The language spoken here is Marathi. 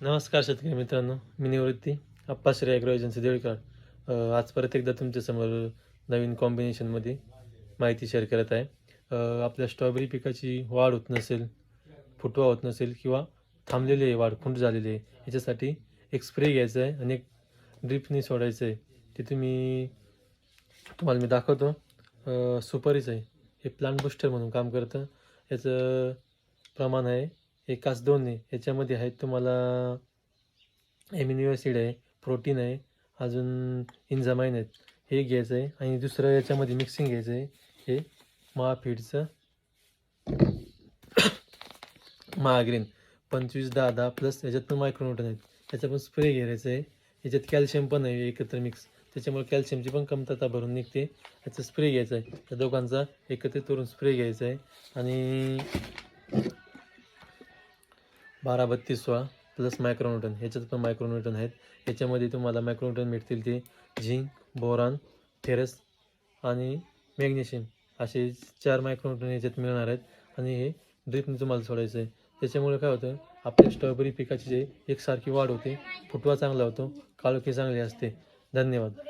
नमस्कार शेतकरी मित्रांनो मी निवृत्ती आप्पाश्री ॲग्रो एजन्सी देवळकर आज परत एकदा तुमच्यासमोर नवीन कॉम्बिनेशनमध्ये माहिती शेअर करत आहे. आपल्या स्ट्रॉबेरी पिकाची वाढ होत नसेल फुटवा होत नसेल किंवा थांबलेली आहे वाढ खुंट झालेली आहे याच्यासाठी एक स्प्रे घ्यायचा आहे आणि एक ड्रिपने सोडायचं आहे. ते तुम्ही तुम्हाला मी दाखवतो. अ, सुपारीच आहे. हे प्लांट बुस्टर म्हणून काम करतं. याचं प्रमाण आहे एकाच दोन आहे याच्यामध्ये आहेत तुम्हाला एमिनो ॲसिड आहे प्रोटीन आहे अजून इंझामाइन आहेत. हे घ्यायचं आहे. आणि दुसरं याच्यामध्ये मिक्सिंग घ्यायचं आहे. हे महाफीडचं महाग्रीन पंचवीस दहा दहा प्लस याच्यात पण मायक्रोन्यूटन आहेत. याचा पण स्प्रे घ्यायचा आहे. याच्यात कॅल्शियम पण आहे एकत्र मिक्स त्याच्यामुळे कॅल्शियमची पण कमतरता भरून निघते. याचा स्प्रे घ्यायचा आहे. त्या दोघांचा एकत्रित करून स्प्रे घ्यायचा आहे. आणि बारा बत्तीस सोळा प्लस मायक्रोन्यूटन. ह्याच्यात पण मायक्रोन्यूटन आहेत. याच्यामध्ये तुम्हाला मायक्रोन्यूटन भेटतील ते झिंक बोरान फेरस आणि मॅग्नेशियम असे चार मायक्रोन्यूटन याच्यात मिळणार आहेत. आणि हे ड्रिपने तुम्हाला सोडायचं आहे त्याच्यामुळे काय होतं आपल्या स्ट्रॉबेरी पिकाची जे एकसारखी वाढ होते फुटवा चांगला होतो काळोखी चांगली असते. धन्यवाद.